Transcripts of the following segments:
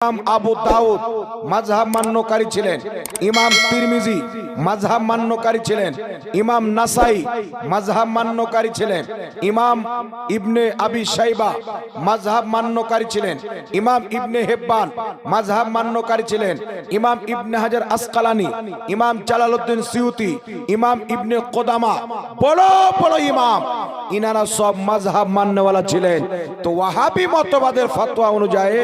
ইমাম আবু দাউদ মাযহাব মান্যকারী ছিলেন। ইমাম তিরমিজি মাযহাব মান্যকারী ছিলেন। ইমাম নাসাই মাযহাব মান্যকারী ছিলেন। ইমাম ইবনে আবি শাইবা মাযহাব মান্যকারী ছিলেন। ইমাম ইবনে হেব্বান মাযহাব মান্যকারী ছিলেন। ইমাম ইবনে হাজার আসকালানি, ইমাম জালালউদ্দিন সিউতি, ইমাম ইবনে কোদামা, বড় বড় ইমাম। ইনারা সব মাযহাব মান্যওয়ালা ছিলেন। তো ওয়াহাবি মতবাদের ফতোয়া অনুযায়ী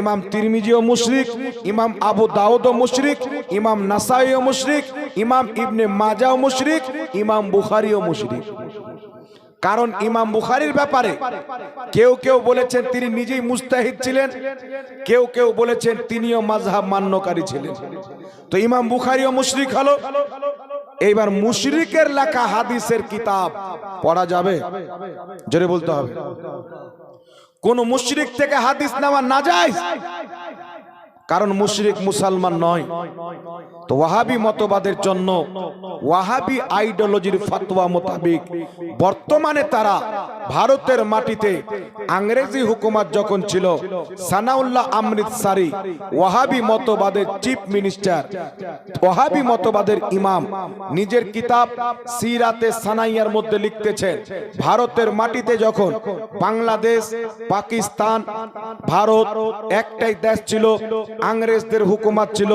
ইমাম তিরমিজিও মুশরিক, ইমাম আবু দাউদও মুশরিক, ইমাম নাসাইও মুশরিক, ইমাম ইবনে মাজাও মুশরিক, ইমাম বুখারিও মুশরিক। কারণ ইমাম বুখারির ব্যাপারে কেউ কেউ বলেছেন তিনি নিজেই মুস্তাহিদ ছিলেন, কেউ কেউ বলেছেন তিনিও মাযহাব মান্যকারী ছিলেন। তো ইমাম বুখারিও মুশরিক হলো, এইবার মুশরিকের লেখা হাদিসের কিতাব পড়া যাবে? জোরে বলতে হবে। কোন মুশরিক থেকে হাদিস নেওয়া না যায় কারণ মুশরিক মুসলমান নয়। তো ওয়াহাবি মতবাদের জন্য ওয়াহাবি আইডিওলজির ফতোয়া মোতাবেক বর্তমানে তারা ভারতের মাটিতে আংরেজি হুকুমত যখন ছিল, সানাউল্লাহ আমৃতসারি ওয়াহাবি মতবাদের চিফ মিনিস্টার, ওয়াহাবি মতবাদের ইমাম নিজের কিতাব সিরাতে সানাইয়ার মধ্যে লিখতেছেন, ভারতের মাটিতে যখন বাংলাদেশ, পাকিস্তান, ভারত একটাই দেশ ছিল আংরেজদের হুকুমত ছিল,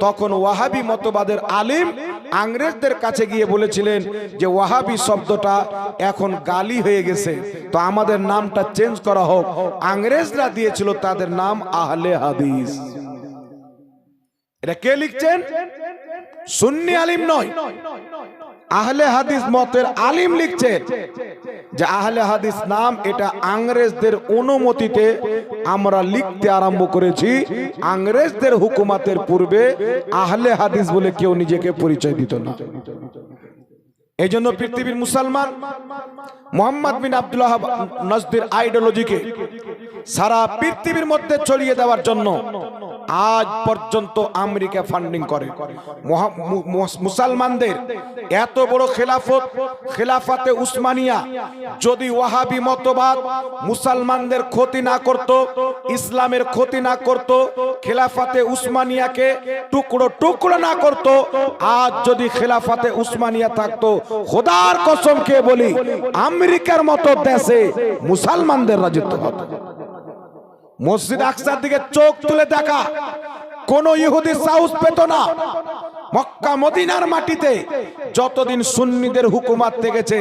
তখন ওয়াহাবি মতবাদের আলিম আংরেজদের কাছে গিয়ে বলেছিলেন যে ওয়াহাবি শব্দটা এখন গালি হয়ে গেছে। তো আমাদের নামটা চেঞ্জ করা হোক। আংরেজরা দিয়েছিল তাদের নাম আহলে হাদিস। এটা কে লিখছেন? সুন্নি আলিম নয়। আহলে হাদিস মতের আলিম লিখছেন যে আহলে হাদিস নাম এটা আংরেজদের অনুমতিতে আমরা লিখতে আরম্ভ করেছি। আংরেজদের হুকুমাতের পূর্বে আহলে হাদিস বলে কেউ নিজেকে পরিচয় দিত না। এই জন্য পৃথিবীর মুসলমান মোহাম্মদ বিন আব্দুল্লাহ নজদির আইডিওলজিকে সারা পৃথিবীর মধ্যে ছড়িয়ে দেওয়ার জন্য আজ পর্যন্ত আমেরিকা ফান্ডিং করে। মুসলমানদের এত বড় খেলাফত, খেলাফাতে উসমানিয়া যদি ওয়াহাবি মতবাদ মুসলমানদের ক্ষতি না করত, ইসলামের ক্ষতি না করত, খেলাফাতে উসমানিয়াকে টুকরো টুকরো না করত, আজ যদি খেলাফাতে উসমানিয়া থাকতো, খোদার কসমকে বলি, আমেরিকার মতো দেশে মুসলমানদের রাজত্ব হতো। মসজিদ আকসার দিকে চোখ তুলে দেখা। কোন ইহুদি সাহস পেত না। মক্কা, মদিনার মাটিতে যতদিন সুন্নিদের হুকুমাত থেকেছে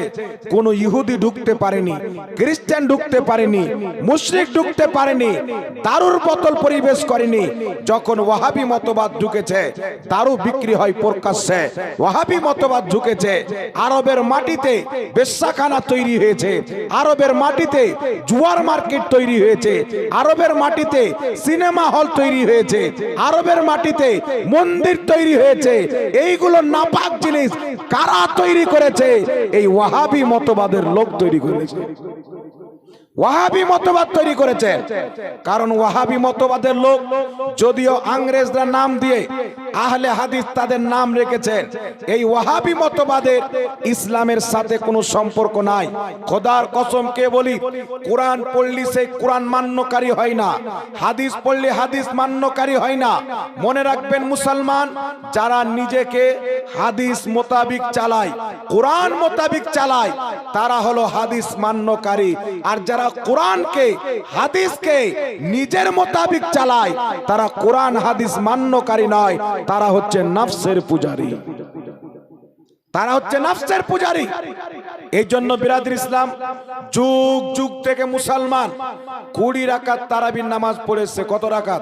কোন ইহুদি ঢুকতে পারেনি, খ্রিস্টান ঢুকতে পারেনি, মুশরিক ঢুকতে পারেনি, দারুর বোতল পরিবেশ করেনি, যখন ওয়াহাবি মতবাদ ঢুকেছে, দারু বিক্রি হয় প্রকাশ্যে। ওয়াহাবি মতবাদ ঢুকেছে, আরবের মাটিতে বেশ্যাখানা তৈরি হয়েছে, আরবের মাটিতে জুয়ার মার্কেট তৈরি হয়েছে, আরবের মাটিতে সিনেমা হল তৈরি হয়েছে, আরবের মাটিতে মন্দির তৈরি হয়েছে এইগুলো নাপাক জিনিস কারা তৈরি করেছে? এই ওয়াহাবি মতবাদের লোক তৈরি করেছে। ওয়াহাবি মতবাদ তৈরি করেছে কারণ ওয়াহাবি মতবাদের লোক যদিও ইংরেজরা নাম দিয়ে আহলে হাদিস তাদের নাম রেখেছেন, এই ওয়াহাবি মতবাদের ইসলামের সাথে কোনো সম্পর্ক নাই। খোদার কসমকে বলি, কোরআন পড়লি সেই কোরআন মান্যকারী হয় না, হাদিস পড়লে হাদিস মান্যকারী হয় না। মনে রাখবেন মুসলমান, যারা নিজেকে হাদিস মোতাবিক চালায়, কোরআন মোতাবিক চালায়, তারা হলো হাদিস মান্যকারী। আর যারা কোরআনকে, হাদিসকে নিজের মোতাবিক চালায়। তারা কোরআন, হাদিস মান্যকারী নয়। তারা হচ্ছে নফসের পূজারী। তারা হচ্ছে নফসের পূজারী। এই জন্য বিরাদির ইসলাম, যুগ যুগ থেকে মুসলমান, কুড়ি রাকাত তারাবির নামাজ পড়েছে। কত রাকাত?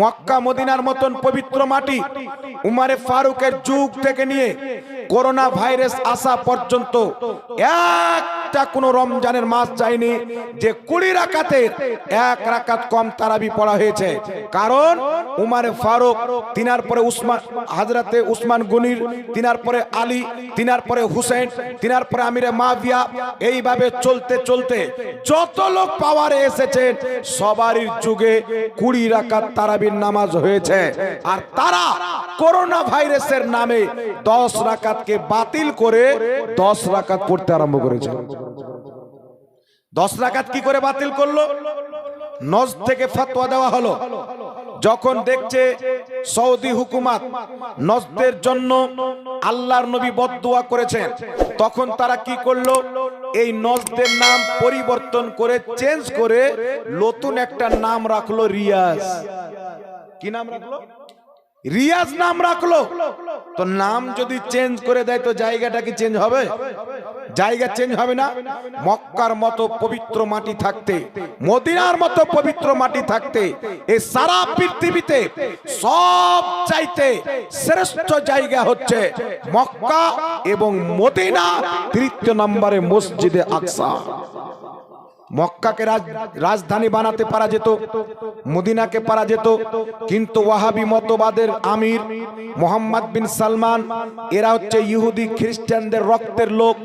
মক্কা মদিনার মতন পবিত্র মাটি উমারে ফারুকের যুগ থেকে নিয়ে করোনা ভাইরাস আসা পর্যন্ত একটা কোনো রমজানের মাস চাইনি যে কুড়ি রাকাতের এক রাকাত কম তারাবি পড়া হয়েছে। কারণ উমারে ফারুক, তিনার পরে উসমান, হাজরাতে উসমান গনির, তিনার পরে আলী, তিনার পরে হুসেন, তিনার পরে আমিরে মাভিয়া এইভাবে চলতে চলতে যত লোক পাওয়ারে এসেছেন, সবারই যুগে কুড়ি রাকাত তারাবির নামাজ হয়েছে। আর তারা করোনা ভাইরাসের নামে দশ রাকাতকে বাতিল করে দশ রাকাত পড়তে আরম্ভ করেছে। দশ রাকাত কি করে বাতিল করল? নজ থেকে ফতোয়া দেওয়া হলো। যখন দেখছে সৌদি হুকুমাত নজদের জন্য আল্লাহর নবী বদদুয়া করেছেন, তখন তারা কি করল? এই নজদের নাম পরিবর্তন করে চেঞ্জ করে নতুন একটা নাম রাখল রিয়াজ। কি নাম রাখল? রিয়াজ নাম রাখল। তো নাম যদি চেঞ্জ করে দেয় তো জায়গাটা কি চেঞ্জ হবে? জায়গা চেঞ্জ হবে না? মক্কার মতো পবিত্র মাটি থাকতে, মদিনার মতো পবিত্র মাটি থাকতে, এ সারা পৃথিবীতে সব চাইতে শ্রেষ্ঠ জায়গা হচ্ছে মক্কা এবং মদিনা, তৃতীয় নম্বরে মসজিদে আকসা। মক্কাকে রাজ- রাজধানী বানাতে পারা যেত, মদিনাকে পারা যেত, কিন্তু ওয়াহাবি মতবাদের আমির মোহাম্মদ বিন সালমান, এরা হচ্ছে ইহুদি খ্রিস্টানদের রক্তের লোক,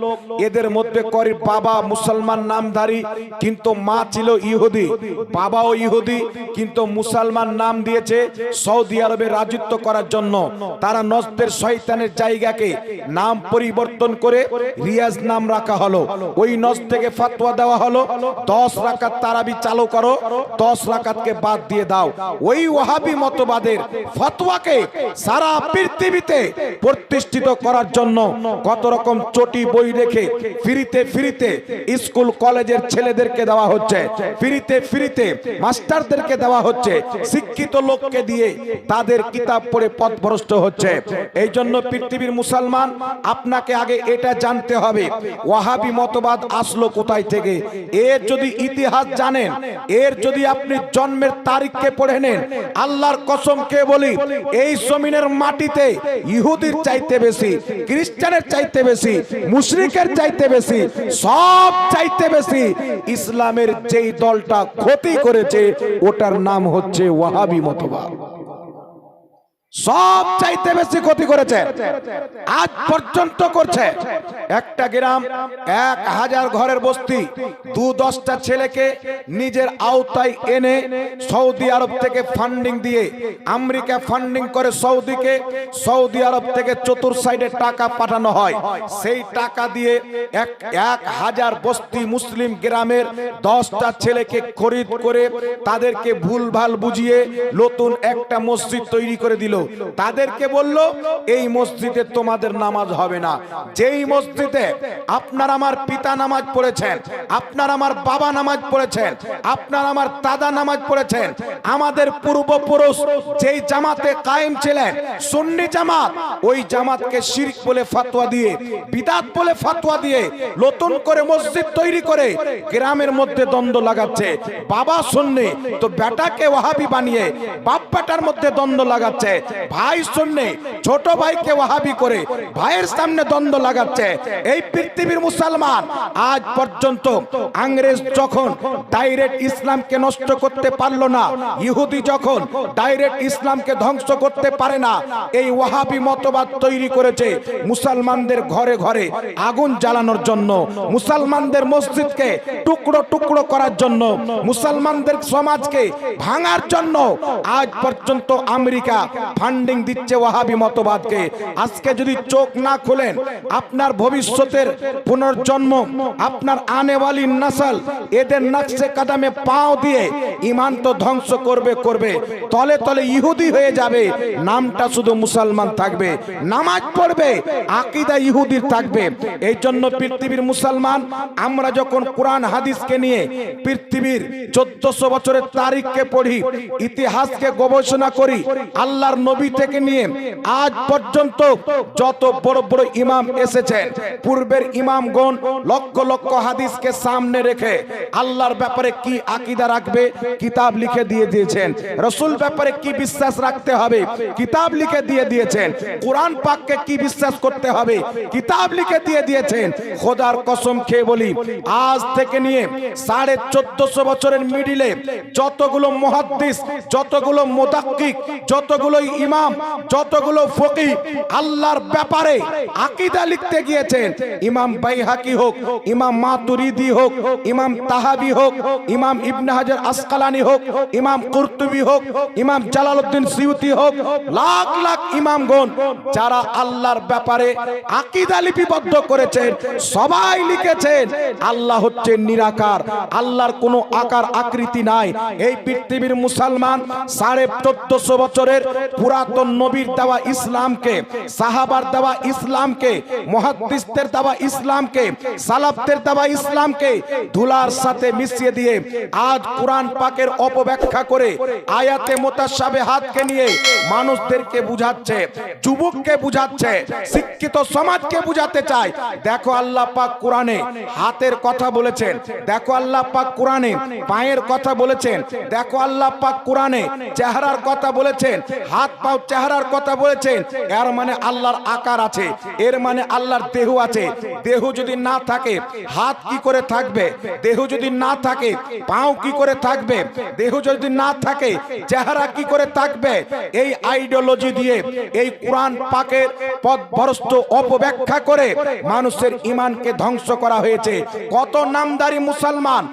এদের মধ্যে করে বাবা মুসলমান নামধারী, কিন্তু মা ছিল ইহুদি, বাবাও ইহুদি, কিন্তু মুসলমান নাম দিয়েছে সৌদি আরবে রাজত্ব করার জন্য। তারা নজদের শয়তানের জায়গাকে নাম পরিবর্তন করে রিয়াজ নাম রাখা হলো। ওই নজ থেকে ফাতোয়া দেওয়া হলো দশ রাকাত তারাবি চালু করো, দশ রাকাতকে বাদ দিয়ে দাও। ওই ওয়াহাবি মতবাদের ফতোয়াকে সারা পৃথিবীতে প্রতিষ্ঠিত করার জন্য কত রকম চটি বই রেখে ফ্রিতে ফ্রিতে স্কুল, কলেজের ছেলেদেরকে দেওয়া হচ্ছে। ফ্রিতে ফ্রিতে মাস্টারদেরকে দেওয়া হচ্ছে। শিক্ষিত লোককে দিয়ে তাদের কিতাব পড়ে পথভ্রষ্ট হচ্ছে। এই জন্য পৃথিবীর মুসলমান, আপনাকে আগে এটা জানতে হবে। ওয়াহাবি মতবাদ আসলো কোথায় থেকে? এর যদি ইতিহাস জানেন এর যদি আপনি জন্মের তারিখকে পড়ে নেন আল্লাহর কসমকে বলি এই জমিনের মাটিতে ইহুদির চাইতে বেশি খ্রিস্টানের চাইতে বেশি মুশরিকের চাইতে বেশি সব চাইতে বেশি ইসলামের যেই দলটা ক্ষতি করেছে ওটার নাম হচ্ছে ওয়াহাবি মতবাদ। সব চাইতে বেশি ক্ষতি করেছে। আজ পর্যন্ত করছে। একটা গ্রাম, এক হাজার ঘরের বস্তি, দু দশটা ছেলেকে নিজের আওতায় এনে সৌদি আরব থেকে ফান্ডিং দিয়ে আমেরিকা ফান্ডিং করে সৌদিকে, সৌদি আরব থেকে চতুর সাইডে টাকা পাঠানো হয়। সেই টাকা দিয়ে এক এক হাজার বস্তি মুসলিম গ্রামের দশটা ছেলেকে খরিদ করে তাদেরকে ভুলভাল বুঝিয়ে নতুন একটা মসজিদ তৈরি করে দিল। তাদেরকে বলল, এই মসজিদে তোমাদের নামাজ হবে না। যেই মসজিদে আপনার আমার পিতা নামাজ পড়েছেন, আপনার আমার বাবা নামাজ পড়েছেন, আপনার আমার দাদা নামাজ পড়েছেন, আমাদের পূর্বপুরুষ যেই জামাতে কায়েম ছিলেন, সুন্নি জামাত, ওই জামাতকে শিরক বলে ফাতোয়া দিয়ে, বিদাত বলে ফাতোয়া দিয়ে, নতুন করে মসজিদ তৈরি করে গ্রামের মধ্যে দ্বন্দ্ব লাগাচ্ছে। বাবা সুন্নি, তো বেটাকে ওয়াহাবি বানিয়ে বাপ বেটার মধ্যে দ্বন্দ্ব লাগাচ্ছে। ভাই সুন্নি, ছোট ভাইকে ওয়াহাবি করে ভাইয়ের সামনে দ্বন্দ্ব লাগাচ্ছে। এই পৃথিবীর মুসলমান আজ পর্যন্ত আংরেজ যখন ডাইরেক্ট ইসলামকে নষ্ট করতে পারল না, ইহুদি যখন ডাইরেক্ট ইসলামকে ধ্বংস করতে পারে না, এই ওয়াহাবি মতবাদ তৈরি করেছে মুসলমানদের ঘরে ঘরে আগুন জ্বালানোর জন্য, মুসলমানদের মসজিদকে টুকরো টুকরো করার জন্য, মুসলমানদের সমাজকে ভাঙার জন্য আজ পর্যন্ত আমেরিকা ফান্ডিং দিচ্ছে ওয়াহাবি মতবাদকে। আজকে যদি চোখ না খোলেন, আপনার ভবিষ্যতের পুনর্জন্ম, আপনার আনেওয়ালি নাসাল, এদের নাকশে কাদামে পাও দিয়ে ইমান তো ধ্বংস করবে করবে। তলে তলে ইহুদি হয়ে যাবে, নামটা শুধু মুসলমান থাকবে। নামাজ পড়বে, আকিদা ইহুদির থাকবে। এই জন্য পৃথিবীর মুসলমান, আমরা যখন কোরআন, হাদিসকে নিয়ে পৃথিবীর চোদ্দশো বছরের তারিখকে পড়ি, ইতিহাসকে গবেষণা করি, আল্লাহর নবী থেকে নিয়ে আজ পর্যন্ত যত বড় বড় ইমাম এসেছেন, পূর্বের ইমামগণ লক্ষ লক্ষ হাদিসকে সামনে রেখে আল্লাহর ব্যাপারে কি আকিদা রাখবে, কিতাব লিখে দিয়ে দিয়েছেন। রসুল ব্যাপারে কি বিশ্বাস রাখতে হবে, কিতাব লিখে দিয়ে দিয়েছেন। কোরআন পাককে কি বিশ্বাস করতে হবে, কিতাব লিখে দিয়ে দিয়েছেন। খোদার কসম খেয়ে বলি, আজ থেকে নিয়ে সাড়ে চোদ্দশো বছরের মিডিলে যতগুলো মহাদ্দিস, যতগুলো মোদাক্কিক, যতগুলো ইমাম, যতগুলো ফকি আল্লাহর ব্যাপারে আকিদা লিখতে গিয়েছেন, ইমাম বাইহাকি হোক, ইমাম মাতুরিদি হোক, ইমাম তাহাবি হোক, ইমাম ইবনে হাজার আসকালানি হোক, ইমাম কুরতুবি হোক, ইমাম জালালউদ্দিন সিউতি হোক, লাখ লাখ ইমামগণ যারা আল্লাহর ব্যাপারে আকিদা লিপিবদ্ধ করেছেন, সবাই লিখেছেন, আল্লাহ হচ্ছে নিরাকার, আল্লাহর কোনো আকার আকৃতি নাই। এই পৃথিবীর মুসলমান সাড়ে চোদ্দশো বছরের পুরাতন নবীর দেওয়া ইসলামকে, সাহাবার দেওয়া ইসলামকে মহাদ্দিসদের দেওয়া ইসলামকে, সালাফদের দেওয়া ইসলামকে ধুলার সাথে মিশিয়ে দিয়ে আজ কোরআন পাকের অপব্যাখ্যা করে আয়াতে মোতাসাবে হাতকে নিয়ে মানুষদেরকে বুঝাচ্ছে, যুবককে বুঝাচ্ছে, শিক্ষিত সমাজকে বুঝাতে চায়। দেখো আল্লাহ পাক কোরআনে হাতের কথা বলেছেন, দেখো আল্লাহ পাক কোরআনে পায়ের কথা বলেছেন, দেখো আল্লাহ পাক কোরআনে চেহারার কথা বলেছেন, হাত পাও চেহারার কথা বলেছেন। এর মানে আল্লাহর আকার আছে, এর মানে আল্লাহর দেহ আছে। দেহ যদি না থাকে, হাত কি করে থাকবে? দেহ যদি না থাকে, পাও কি করে থাকবে? দেহ যদি না থাকে, চেহারা কি করে থাকবে? এই আইডিওলজি দিয়ে, এই কোরআন পাকের পথভ্রষ্ট অপব্যাখ্যা করে মানুষের ইমানকে ধ্বংস করা হয়েছে। কত নামদারি মুসলমান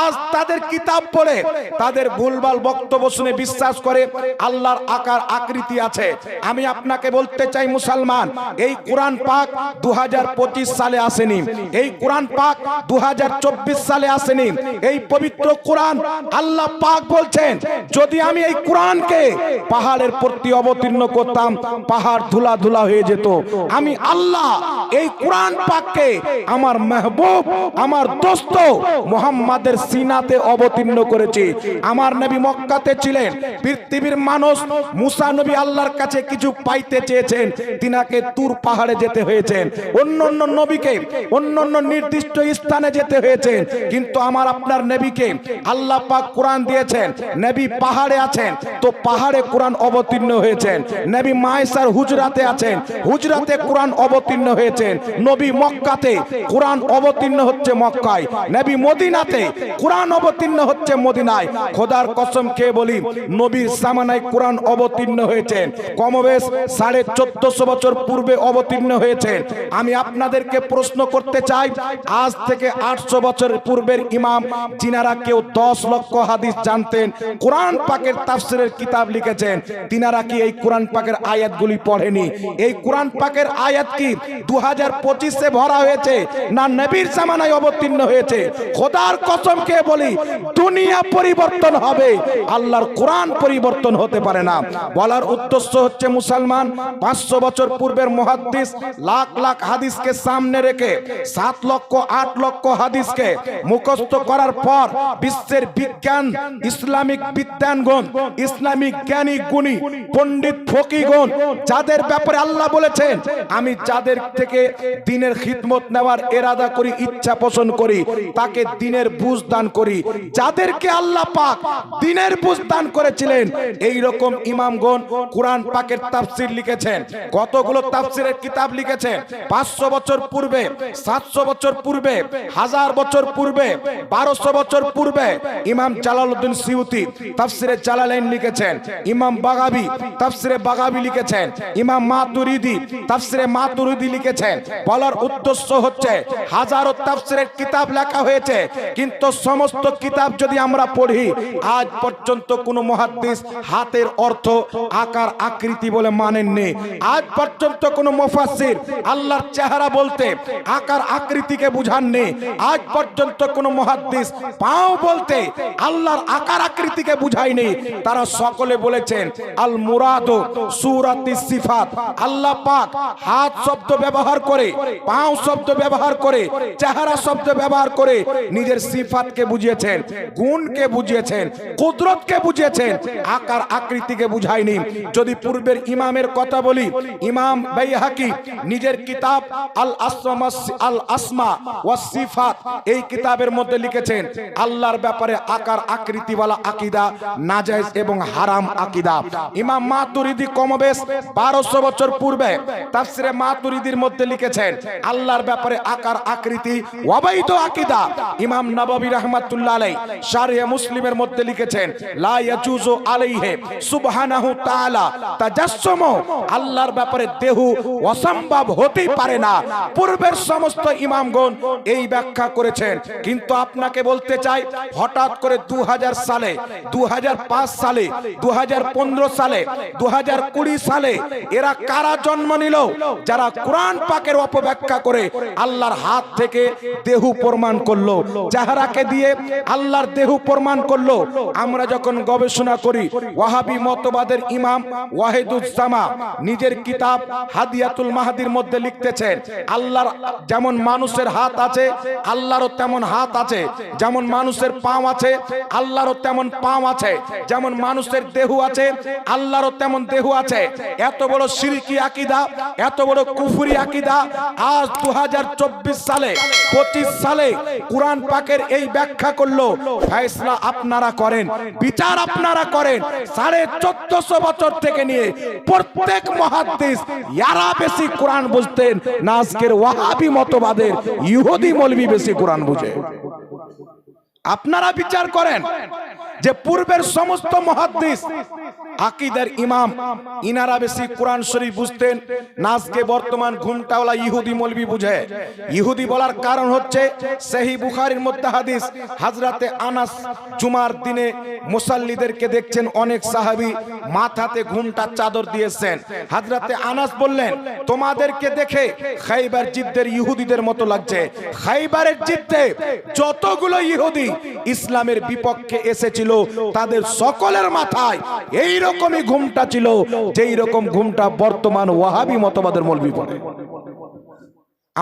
আজ তাদের কিতাব পড়ে, তাদের ভুলভাল বক্তব্য শুনে বিশ্বাস করে আল্লাহর আকার আকৃতি আছে। আমি আপনাকে বলতে চাই, মুসলমান, এই কোরআন পাক দু সালে আসেনি। এই কোরআন পাক দু সালে আসেনি। এই পবিত্র কোরআন আল্লাহ পাক বলছেন, যদি আমি এই কোরআনকে পাহাড়ের প্রতি অবতীর্ণ করতাম, পাহাড় ধুলা ধুলা হয়ে যেত। আমি আল্লাহ এই কোরআন পাককে আমার মেহবুব, আমার দোস্ত মোহাম্মদের সিনাতে অবতীর্ণ করেছি। আমার নবী মক্কাতে ছিলেন, পৃথিবীর মানুষ মুসা নবী আল্লাহর কাছে কিছু পাইতে চেয়েছেন, তিনাকে তুর পাহাড়ে যেতে হয়েছেন অন্য অন্য নবীকে অন্য অন্য নির্দিষ্ট স্থানে যেতে হয়েছেন, কিন্তু আমার আপনার নবীকে আল্লাহ পাক কোরআন দিয়েছেন, নবী পাহাড়ে আছেন, তো পাহাড়ে কোরআন অবতীর্ণ হয়েছেন, নবী মায়েসার হুজরাতে আছেন, হুজরাতে কোরআন অবতীর্ণ হয়েছেন, নবী মক্কাতে কোরআন অবতীর্ণ হচ্ছে মক্কায়, নবী মদিনাতে কোরআন অবতীর্ণ হচ্ছে মদিনায়, খোদার কসম কে বলি, নবীর সামানায় কোরআন অবতীর্ণ হয়েছেন। কমবেশ সাড়ে চোদ্দশো বছর পূর্বে অবতীর্ণ হয়েছেন। আমি আপনাদেরকে প্রশ্ন করতে চাই, আজ থেকে আটশো বছর পূর্বের ইমাম, যিনারা কেউ দশ লক্ষ হাদিস জানতেন, কোরআন পাকের তাফসিরের কিতাব লিখেছেন, তিনারা কি এই কোরআন পাকের আয়াতগুলি পড়েনি? এই কোরআন পাকের আয়াত কি দু হাজার পঁচিশে ভরা হয়েছে না নবীর জামানায় অবতীর্ণ হয়েছে? খোদার কসমকে বলি, দুনিয়া পরিবর্তন হবে। আল্লাহর কোরআন পরিবর্তন হতে পারে না। বলার উদ্দেশ্য হচ্ছে মুসলমান পাঁচশো বছর পূর্বের মহাদ্দিস লাখ লাখ হাদিসকে সামনে রেখে সাত লক্ষ, আট লক্ষ হাদিসকে মুখস্থ করার পর বিশ্বের বিজ্ঞান, ইসলামিক বিদ্যানগণ ইসলামিক জ্ঞানী গুণী, পণ্ডিত ফকিগণ, যাদের ব্যাপারে আল্লাহ বলেছেন, আমি যাদের থেকে দিনের খিদমত নেওয়ার এরাদা করি, ইচ্ছা পোষণ করি, তাকে দিনের বুঝ দান করি। যাদেরকে আল্লাহ পাক দিনের বুঝ দান করেছিলেন এই রকম ইমামগণ কোরআন পাকের তাফসির লিখেছেন? কতগুলো তাফসিরের কিতাব লিখেছেন? পাঁচশো বছর পূর্বে, সাতশো বছর পূর্বে, হাজার বছর পূর্বে, বারোশো বছর পূর্বে ইমাম জালালউদ্দিন সিউতি তাফসিরে জালালাইন লিখেছেন। ইমাম বাগাবি তাফসিরে বাগাবি লিখেছেন। ইমাম মাতুরিদি তাফসিরে মাতুরিদি লিখেছেন। বলার উদ্দেশ্য হচ্ছে, হাজারো তাফসিরের কিতাব লেখা হয়েছে, কিন্তু সমস্ত কিতাব যদি আমরা পড়ি, আজ পর্যন্ত কোনো মহাদ্দিস হাতের অর্থ আকার আকৃতি বলে মানেননি। আজ পর্যন্ত কোনো মুফাসসির আল্লাহর চেহারা বলতে আকার আকৃতিকে বুঝাননি। আজ পর্যন্ত কোনো মহাদ্দিস পাও বলতে আল্লাহর আকার আকৃতিকে বুঝায়নি। তারা সকলে বলেছেন, আল মুরাদ সুরাতি সিফাত। আল্লাহ পাক হাত শব্দ ব্যবহার করে, পাও শব্দ ব্যবহার করে, চেহারা শব্দ ব্যবহার করে নিজের সিফাতকে বুঝিয়েছেন, গুণকে বুঝিয়েছেন, কুদরতকে বুঝিয়েছেন। আকার আকৃতিকে বুঝায়নি। যদি পূর্বের ইমামের কথা বলি, ইমাম বাইহাকি নিজের কিতাব আল আল আসমা ওয়াস সিফাত এই কিতাবের মধ্যে লিখেছেন, আল্লাহর ব্যাপারে আকার আকৃতিওয়ালা আকিদা, নাজায়েজ এবং হারাম আকিদা। ইমাম মাতুরিদি কমবেশ বারোশো বছর পূর্বে তাফসিরে মাতুরিদির মধ্যে লিখেছেন, আল্লাহর ব্যাপারে আকার আকৃতি অবৈধ আকিদা। ইমাম নববী রহমাতুল্লাহ আলাই শারিয়া মুসলিমের মধ্যে লিখেছেন, লা ইয়াজুজু আলাইহি সুবহানাহু তাআলা, তাজাসসুম, আল্লাহর ব্যাপারে দেহু অসম্ভব হতেই পারে না। পূর্বের সমস্ত ইমামগণ এই ব্যাখ্যা করেছেন। কিন্তু আপনাকে বলতে চাই, হঠাৎ করে দু সালে দু সালে দু সালে দু সালে এরা কারা জন্ম নিল? যারা কোরআন পাকের অপব্যাখ্যা করে আল্লাহর হাত থেকে দেহু প্রমাণ করল যাহারাকে দিয়ে আল্লাহর দেহু প্রমাণ করল। আমরা যখন গবেষণা করি, ওয়াহাবি মতবাদের ইমাম ওয়াহিদুজ্জামা নিজের কিতাব হাদিয়াতুল মাহাদির মধ্যে লিখতেছেন, আল্লাহর যেমন মানুষের হাত আছে, আল্লাহরও তেমন হাত আছে। যেমন মানুষের পাও আছে, আল্লাহরও তেমন পাও আছে। যেমন মানুষের দেহু আছে, আল্লাহরও তেমন দেহু আছে। এত বড় সিরকি আকিদা, এত বড় কুফুরি আকিদা, আজ দু হাজার চব্বিশ সালে, পঁচিশ সালে কোরআন পাকের এই ব্যাখ্যা করল, ফয়সলা আপনারা করেন, বিচার আপনারা করেন, সাড়ে চোদ্দশো বছর থেকে নিয়ে প্রত্যেক মহাদ্দেশ ইয়ারা বেশি কোরআন বুঝতেন, না আজকের ওয়াহাবি মতবাদের ইহুদি মলবি বেশি কোরআন বুঝে। আপনারা বিচার করেন যে পূর্বের সমস্ত মহাদ্দিস, আকিদার ইমাম, ইনারা বেশি কোরআন শরীফ বুঝতেন, নাজকে বর্তমান ঘুমটাওয়ালা ইহুদি মলবি বুঝে। ইহুদি বলার কারণ হচ্ছে সেহি বুখারীর মধ্যে হাদিস, হাজরাতে আনাস জুমার দিনে মুসাল্লিদেরকে দেখছেন অনেক সাহাবী মাথাতে ঘুমটা চাদর দিয়েছেন। হাজরাতে আনাস বললেন, তোমাদেরকে দেখে খাইবার জিদ্দের ইহুদিদের মতো লাগছে। খাইবারের জিদ্দে যতগুলো ইহুদি ইসলামের বিপক্ষে এসেছিল, তাদের সকলের মাথায় এই রকমই ঘুমটা ছিল যেই রকম ঘুমটা বর্তমান ওয়াহাবি মতবাদের মলবি পড়ে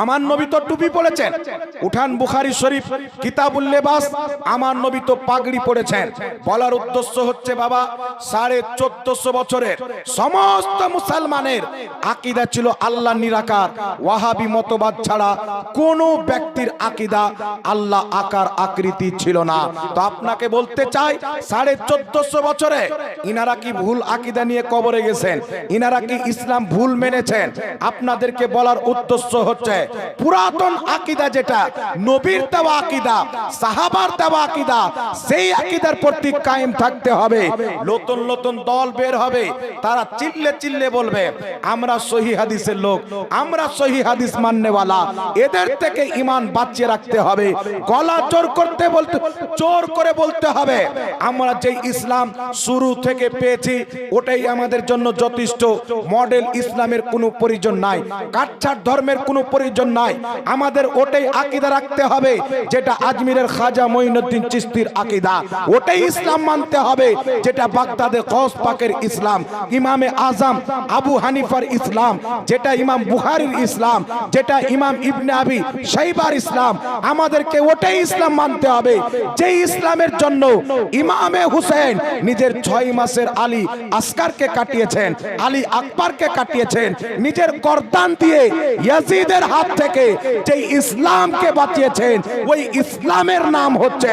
আমার নবী তো টুপি পড়েছেন উঠান বুখারি শরীফ, কিতাবুল লেবাস, আমার নবী তো পাগড়ি পড়েছেন বলার উদ্দেশ্য হচ্ছে, বাবা, সাড়ে চোদ্দশো বছরের সমস্ত মুসলমানের আকিদা ছিল আল্লাহ নিরাকার। ওয়াহাবি মতবাদ ছাড়া কোন ব্যক্তির আকিদা আল্লাহ আকার আকৃতি ছিল না। তো আপনাকে বলতে চাই, সাড়ে চোদ্দশো বছরে ইনারা কি ভুল আকিদা নিয়ে কবরে গেছেন? ইনারা কি ইসলাম ভুল মেনেছেন? আপনাদেরকে বলার উদ্দেশ্য হচ্ছে পুরাতন আকিদা যেটা, নবীর দেওয়া আকিদা, সাহাবার দেওয়া আকিদা, সেই আকিদার প্রতি কায়েম থাকতে হবে। নতুন নতুন দল বের হবে, তারা চিল্লে চিল্লে বলবে, আমরা সহি হাদিসের লোক, আমরা সহি হাদিস মাননেওয়ালা, এদের থেকে ইমান বাঁচিয়ে রাখতে হবে। গলা চোর করতে বলতে, চোর করে বলতে হবে, আমরা যে ইসলাম শুরু থেকে পেয়েছি, ওটাই আমাদের জন্য যথেষ্ট। মডেল ইসলামের কোনো প্রয়োজন নাই, কাটছাট ধর্মের কোনো প্রয়োজন নাই। আমাদের ওটাই আকিদা রাখতে হবে, যেটা আজমিরের খাজা মঈনুদ্দিন চিস্তির আকিদা। ওটাই ইসলাম মানতে হবে, যেটা বাগদাদে ইসলাম, ইমামে আজম, আবু হানিফার ইসলাম, যেটা ইমাম বুখারীর ইসলাম, যেটা ইমাম ইবনে আবি শাইবার ইসলাম। আমাদেরকে ওটাই ইসলাম মানতে হবে যে ইসলামের জন্য ইমামে হুসেন নিজের ছয় মাসের আলী আসকারকে কাটিয়েছেন, আলী আকবরকে কাটিয়েছেন, নিজের গর্দান দিয়ে ইয়াজিদের হাত থেকে যে ইসলামকে বাঁচিয়েছেন, ওই ইসলামের নাম হচ্ছে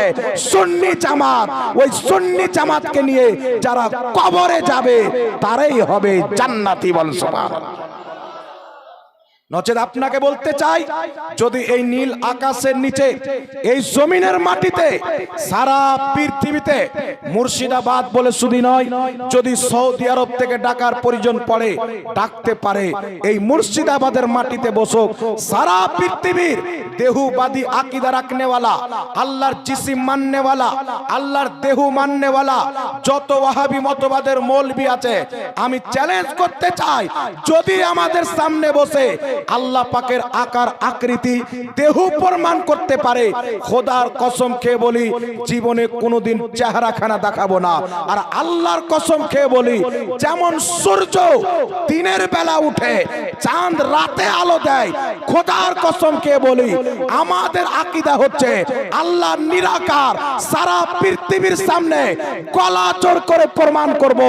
সুন্নি জামাত। ওই সুন্নি জামাতকে নিয়ে যারা কবরে যাবে, তারাই হবে জান্নাতি বল নচেত আপনাকে বলতে চাই, যদি এই নীল আকাশের নিচে, এই জমিনের মাটিতে, সারা পৃথিবীতে মুর্শিদাবাদ বলে শুধু নয়, যদি সৌদি আরব থেকে ডাকার প্রয়োজন পড়ে, ডাকতে পারে, এই মুর্শিদাবাদের মাটিতে বসুক, সারা পৃথিবীর দেহুবাদী আকিদা রাখনেওয়ালা, আল্লাহর জিসিম মাননেওয়ালা, আল্লাহর দেহু মাননেওয়ালা, যত ওয়াহাবি মতবাদের মৌলবি আছে, আমি চ্যালেঞ্জ করতে চাই, যদি আমাদের সামনে বসে আল্লাহ পাকের আকার, আকৃতি, দেহ প্রমাণ করতে পারে। খোদার কসম খেয়ে বলি, জীবনে কোনোদিন চেহারা খানা দেখাবো না। আর আল্লাহর কসম খেয়ে বলি, যেমন সূর্য দিনের বেলা উঠে, চাঁদ রাতে আলো দেয়, খোদার কসম খেয়ে বলি, আমাদের আকিদা হচ্ছে আল্লাহ নিরাকার, সারা পৃথিবীর সামনে গলা চোর করে প্রমাণ করব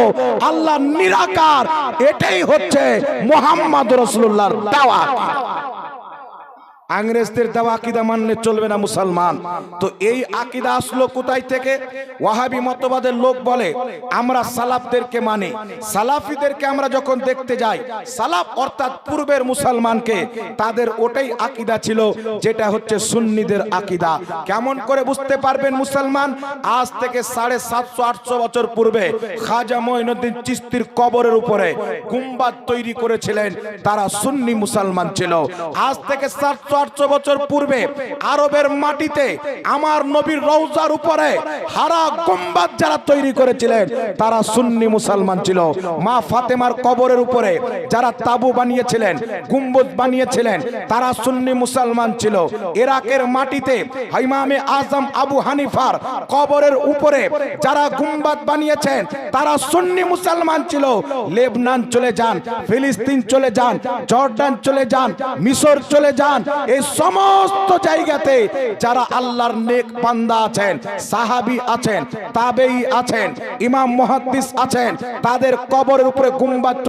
আল্লাহ নিরাকার, এটাই হচ্ছে মোহাম্মদ রসুল্লাহর দাওয়া। 下午下午下 আংরেজদের দেওয়া আকিদা মানলে চলবে না মুসলমান। তো এই আকিদা আসলো কোথায় থেকে? ওয়াহাবি মতবাদের লোক বলে, আমরা সালাফদেরকে মানে। সালাফিদেরকে আমরা যখন দেখতে যাই, সালাফ অর্থাৎ পূর্বের মুসলমানকে, তাদের ওটাই আকিদা ছিল, যেটা হচ্ছে সুন্নিদের আকিদা। কেমন করে বুঝতে পারবেন মুসলমান? আজ থেকে সাড়ে সাতশো, আটশো বছর পূর্বে খাজা মঈনুদ্দিন চিস্তির কবরের উপরে গুম্বাদ তৈরি করেছিলেন। তারা সুন্নি মুসলমান ছিল। আজ থেকে সাতশো আটশো বছর পূর্বে আরবের মাটিতে আমার নবীর রৌজার উপরে হারা গুম্বাদ যারা তৈরি করেছিলেন, তারা সুন্নি মুসলমান ছিল। মা ফাতেমার কবরের উপরে যারা তাবু বানিয়েছিলেন, গুম্বুজ বানিয়েছিলেন, তারা সুন্নি মুসলমান ছিল। ইরাকের মাটিতে ইমামে আজম আবু হানিফার কবরের উপরে যারা গুম্বাদ বানিয়েছেন, তারা সুন্নি মুসলমান ছিল। লেবনান চলে যান, ফিলিস্তিন চলে যান, জর্ডান চলে যান, মিশর চলে যান এই সমস্ত জায়গাতে যারা আল্লাহর নেক বান্দা আছেন, সাহাবি আছেন, তাবেই আছেন, ইমাম মুহাদ্দিস আছেন, তাদের কবরের উপরে গুম্বাদ